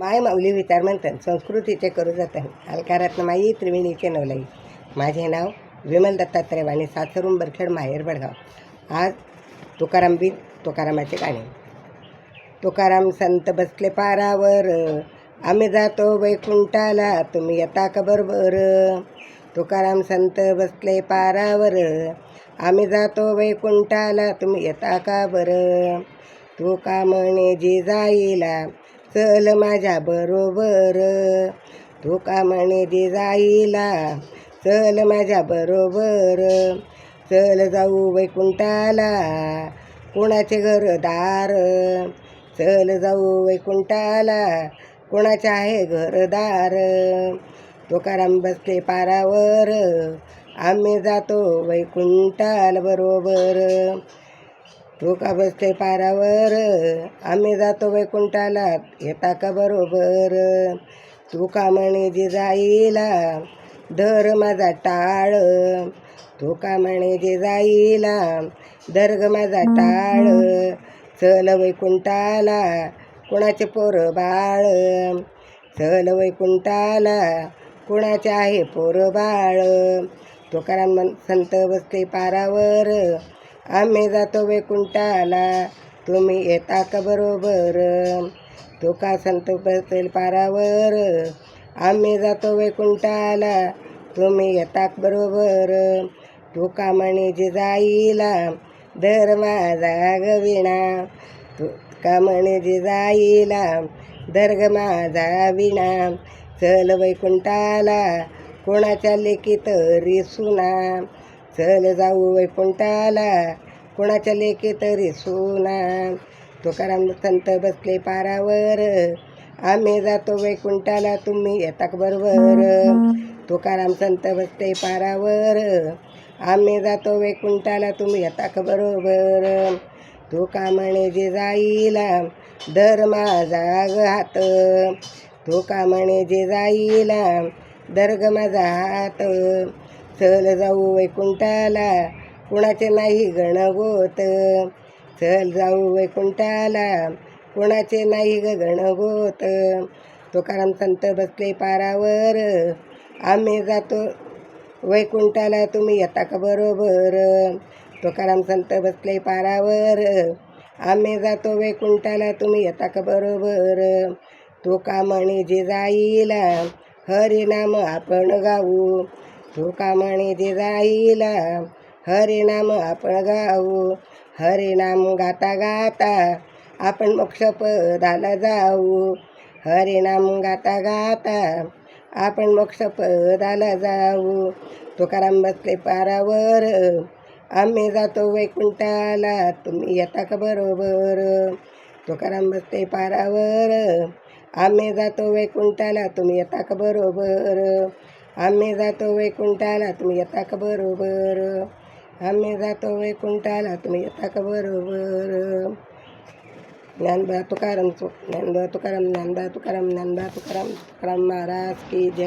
माय माऊली विचार म्हणतात संस्कृतीचे करू जातात अलकारातनं माई त्रिवेणीचे नवलाई. माझे नाव विमल दत्तात्रय वाणी सासरून बरखेड माहेर बडगाव. आज तुकाराम बी तुकारामाचे गाणे. तुकाराम संत बसले पारावर आम्ही जातो वैकुंठाला तुम्ही येता का बरोबर तुकाराम संत बसले पारावर आम्ही जातो वैकुंठाला तुम्ही येता का बरं तू का म्हणे जी जाईला चल माझ्या बरोबर. तू का म्हणे दे जाईला चल माझ्या बरोबर. चल जाऊ वैकुंठाला कोणाचे घरदार? चल जाऊ वैकुंठाला कोणाचे आहे घरदार? तुकाराम बसले पारावर आम्ही जातो वैकुंठाल बरोबर. तू का बसते पारावर. आम्ही जातो वैकुंठाला येता का बरोबर. तू का म्हणे जिजाईला धर माझा टाळ. तू का म्हणे जिजाईला दर्ग माझा टाळ. चल वैकुंठाला कुणाचे पोरं बाळ? चल वैकुंठाला कुणाचे आहे पोरं बाळ? तुकाराम मन- संत बसते पारावर. आम्ही जातो वैकुंठाला तुम्ही येता का बरोबर? तो का संत बसेल पारावर? आम्ही जातो वैकुंठाला तुम्ही येता बरोबर? तू का म्हणे जे जाईला? धर माझा गविणा. तू का म्हणे जे जाईला दर्ग माझा विणा चल वैकुंठाला कोणाच्या लेखी तरी सुना. चल जाऊ वैकुंठाला कोणाच्या लेखे तरी सोना. तुकाराम संत बसले पारावर. आम्ही जातो वैकुंठाला तुम्ही येताक बरोबर? तुकाराम संत बसते पारावर. आम्ही जातो वैकुंठाला तुम्ही येता का बरोबर? तुका म्हणे जे जाईला दर माझा हात. तुका म्हणे जे जाईला दर्ग माझा हात. चल जाऊ वैकुंठाला कुणाचे नाही गणगोत. चल जाऊ वैकुंठाला कुणाचे नाही ग गणगोत. तुकाराम संत बसले पारावर. आम्ही जातो वैकुंठाला तुम्ही येता का बरोबर? तुकाराम संत बसले पारावर. आम्ही जातो वैकुंठाला तुम्ही येता का बरोबर? तुका म्हणे जे जाईला हरिनाम आपण गाऊ. तू का म्हणे जे जाईला हरिनाम आपण गाऊ. हरिनाम गाता गाता आपण मोक्षपदाला जाऊ. हरिनाम गाता गाता आपण मोक्षपदाला जाऊ. तुकाराम बसले पारावर. आम्ही जातो वैकुंठाला. तुम्ही येता का बरोबर? तुकाराम बसते पारावर. आम्ही जातो वैकुंठाला. तुम्ही येता का बरोबर? आम्ही जातो वैकुंठाला तुम्ही येता का बरोबर? आम्ही जातो वैकुंठाला तुम्ही येता का बरोबर? ज्ञानबा तुकाराम ज्ञानबा तुकाराम ज्ञानबा तुकाराम ज्ञानबा तुकाराम तुकाराम महाराज की जय.